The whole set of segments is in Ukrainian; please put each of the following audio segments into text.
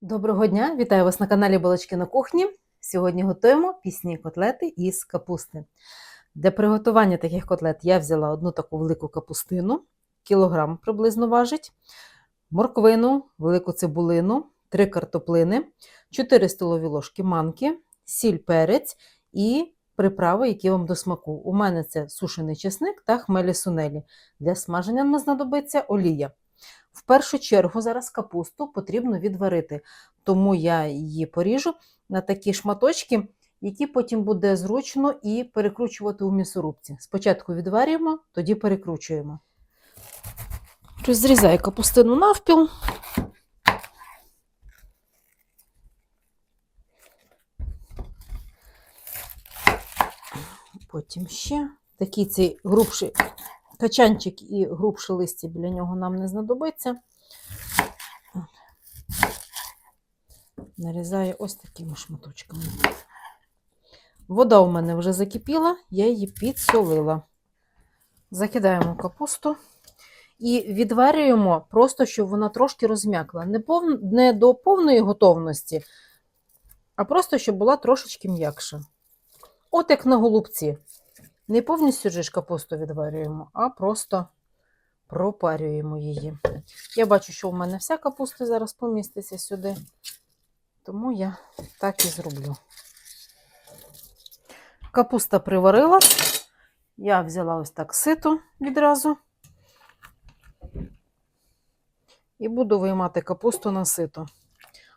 Доброго дня! Вітаю вас на каналі Балачки на кухні. Сьогодні готуємо пісні котлети із капусти. Для приготування таких котлет я взяла одну таку велику капустину, кілограм приблизно важить, морквину, велику цибулину, 3 картоплини, 4 столові ложки манки, сіль, перець і приправи, які вам до смаку. У мене це сушений чесник та хмелі сунелі. Для смаження нам знадобиться олія. В першу чергу зараз капусту потрібно відварити, тому я її поріжу на такі шматочки, які потім буде зручно і перекручувати у м'ясорубці. Спочатку відварюємо, тоді перекручуємо. Розрізаю капустину навпіл. Потім ще такий цей грубший качанчик і грубше листя біля нього нам не знадобиться. Нарізаю ось такими шматочками. Вода у мене вже закипіла, я її підсолила. Закидаємо капусту і відварюємо просто, щоб вона трошки розм'якла. Не, пов... не до повної готовності, а просто, щоб була трошечки м'якша. От як на голубці. Не повністю ж капусту відварюємо, а просто пропарюємо її. Я бачу, що у мене вся капуста зараз поміститься сюди, тому я так і зроблю. Капуста приварила, я взяла ось так сито відразу і буду виймати капусту на сито.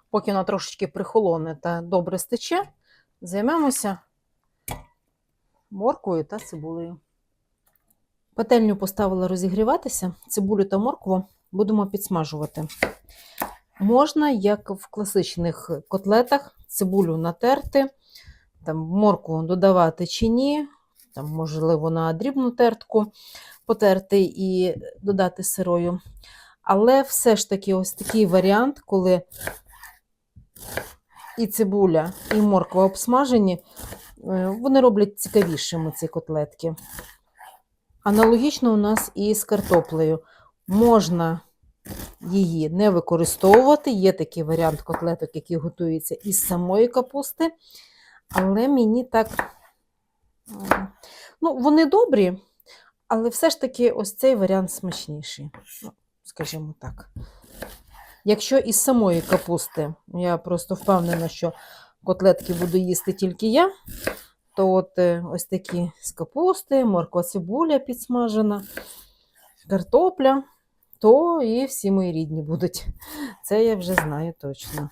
Поки вона трошечки прихолоне та добре стече, займемося морквою та цибулею. Пательню поставила розігріватися, цибулю та моркву будемо підсмажувати. Можна, як в класичних котлетах, цибулю натерти, там, моркву додавати чи ні, там, можливо, на дрібну тертку потерти і додати сирою. Але все ж таки ось такий варіант, коли і цибуля, і морква обсмажені, вони роблять цікавішими ці котлетки. Аналогічно у нас і з картоплею. Можна її не використовувати. Є такий варіант котлеток, який готується із самої капусти. Але мені так, ну, вони добрі, але все ж таки ось цей варіант смачніший. Ну, Скажімо так. Якщо із самої капусти, я просто впевнена, що котлетки буду їсти тільки я, то от е, ось такі з капусти, морква цибуля підсмажена, картопля, то і всі мої рідні будуть. Це я вже знаю точно.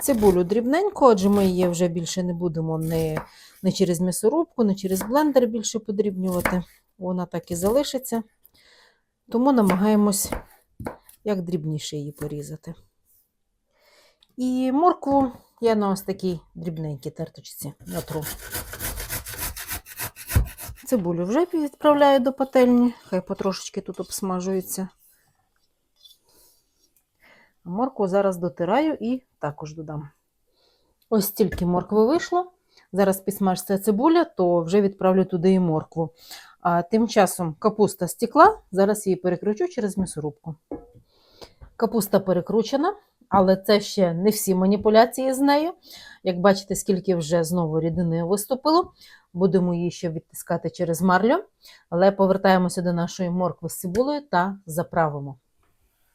Цибулю дрібненько, адже ми її вже більше не будемо не, не через м'ясорубку, не через блендер більше подрібнювати. Вона так і залишиться. Тому намагаємось як дрібніше її порізати. І моркву я на ось такій дрібненькій терточці натру. Цибулю вже відправляю до пательні, хай потрошечки тут обсмажується. А моркву зараз дотираю і також додам. Ось стільки моркви вийшло. Зараз підсмажиться цибуля, то вже відправлю туди і моркву. А тим часом капуста стекла, зараз її перекручу через м'ясорубку. Капуста перекручена, але це ще не всі маніпуляції з нею. Як бачите, скільки вже знову рідини виступило, будемо її ще відтискати через марлю. Але повертаємося до нашої моркви з цибулею та заправимо.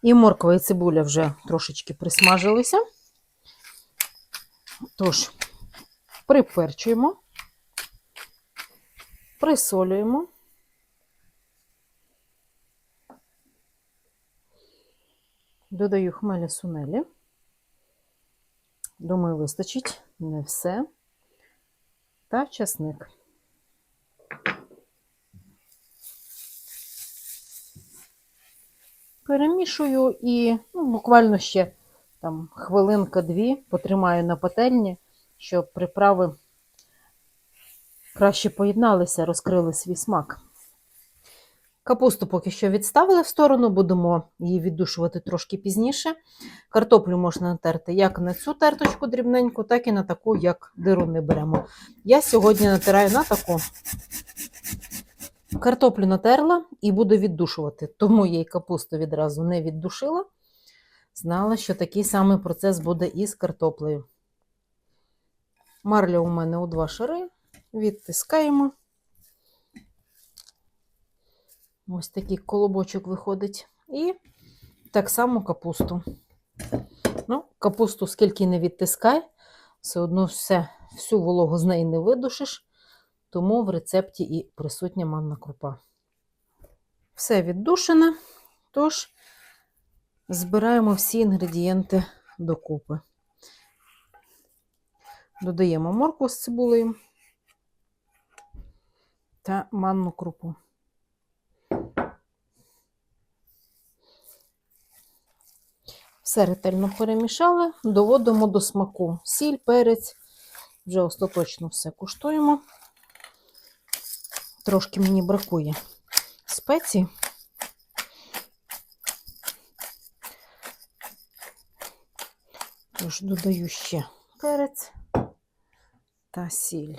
І морква і цибуля вже трошечки присмажилися. Тож, приперчуємо, присолюємо. Додаю хмелі сунелі. Думаю, вистачить не все. Та часник. Перемішую і ну, буквально ще там хвилинка-дві потримаю на пательні, щоб приправи краще поєдналися, розкрили свій смак. Капусту поки що відставили в сторону, будемо її віддушувати трошки пізніше. Картоплю можна натерти як на цю терточку дрібненьку, так і на таку, як дируни беремо. Я сьогодні натираю на таку. Картоплю натерла і буду віддушувати, тому я й капусту відразу не віддушила. знала, що такий самий процес буде і з картоплею. Марля у мене у два шари. Відтискаємо. Ось такий колобочок виходить. І так само капусту. Ну, капусту скільки не відтискай, все одно все, всю вологу з неї не видушиш, тому в рецепті і присутня манна крупа. Все віддушене, тож збираємо всі інгредієнти докупи. Додаємо моркву з цибулею та манну крупу. Все ретельно перемішали, доводимо до смаку сіль, перець. Вже остаточно все куштуємо. Трошки мені бракує спецій. Тож додаю ще перець та сіль.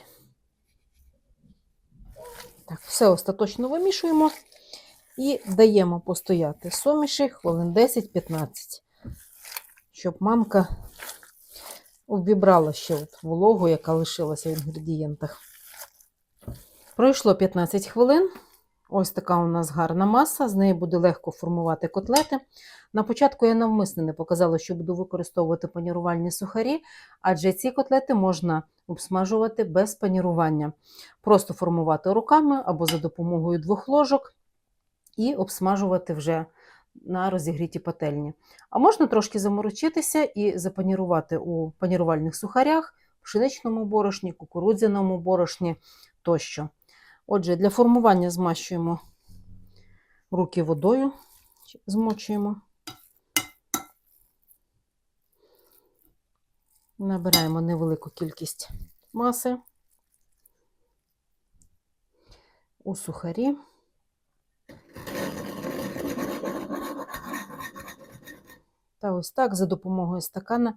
Так, все остаточно вимішуємо і даємо постояти суміші хвилин 10-15 щоб мамка обібрала ще от вологу, яка лишилася в інгредієнтах. Пройшло 15 хвилин. Ось така у нас гарна маса, з неї буде легко формувати котлети. На початку я навмисно не показала, що буду використовувати панірувальні сухарі, адже ці котлети можна обсмажувати без панірування. Просто формувати руками або за допомогою двох ложок і обсмажувати вже на розігріті пательні. А можна трошки заморочитися і запанірувати у панірувальних сухарях, пшеничному борошні, кукурудзяному борошні тощо. Отже, для формування змащуємо руки водою, змочуємо. Набираємо невелику кількість маси у сухарі. Та ось так за допомогою стакана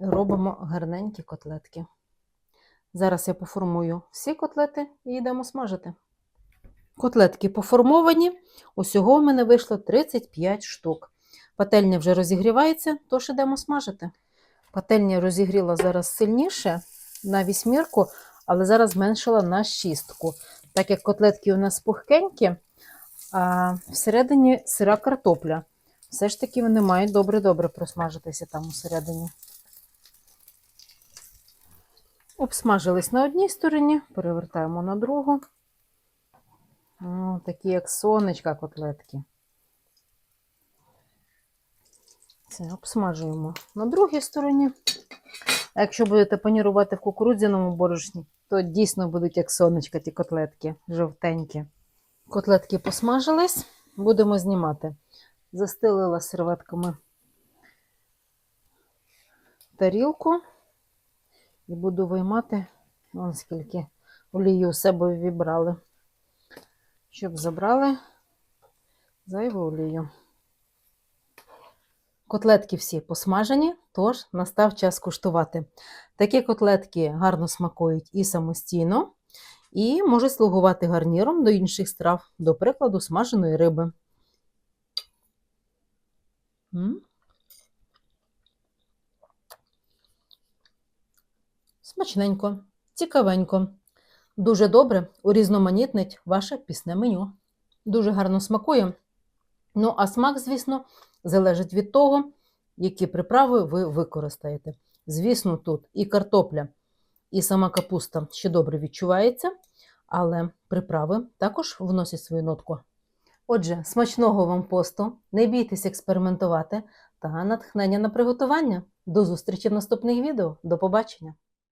робимо гарненькі котлетки. Зараз я поформую всі котлети і йдемо смажити. Котлетки поформовані, усього в мене вийшло 35 штук. Пательня вже розігрівається, тож йдемо смажити. Пательня розігріла зараз сильніше на вісьмірку, але зараз зменшила на шістку. Так як котлетки у нас пухкенькі, а всередині сира картопля. Все ж таки вони мають добре-добре просмажитися там усередині. Обсмажились на одній стороні, перевертаємо на другу. О, такі, як сонечка котлетки. Це обсмажуємо на другій стороні. А якщо будете панірувати в кукурудзяному борошні, то дійсно будуть як сонечка ті котлетки, жовтенькі. Котлетки посмажились, будемо знімати. Застелила серветками тарілку і буду виймати, вон скільки олію у себе вібрали, щоб забрали зайву олію. Котлетки всі посмажені, тож настав час куштувати. Такі котлетки гарно смакують і самостійно, і можуть слугувати гарніром до інших страв, до прикладу, смаженої риби. Смачненько, цікавенько. Дуже добре урізноманітнить ваше пісне меню. Дуже гарно смакує. Ну, а смак, звісно, залежить від того, які приправи ви використаєте. Звісно, тут і картопля, і сама капуста ще добре відчувається, але приправи також вносять свою нотку. Отже, смачного вам посту, не бійтесь експериментувати та натхнення на приготування. До зустрічі в наступних відео. До побачення!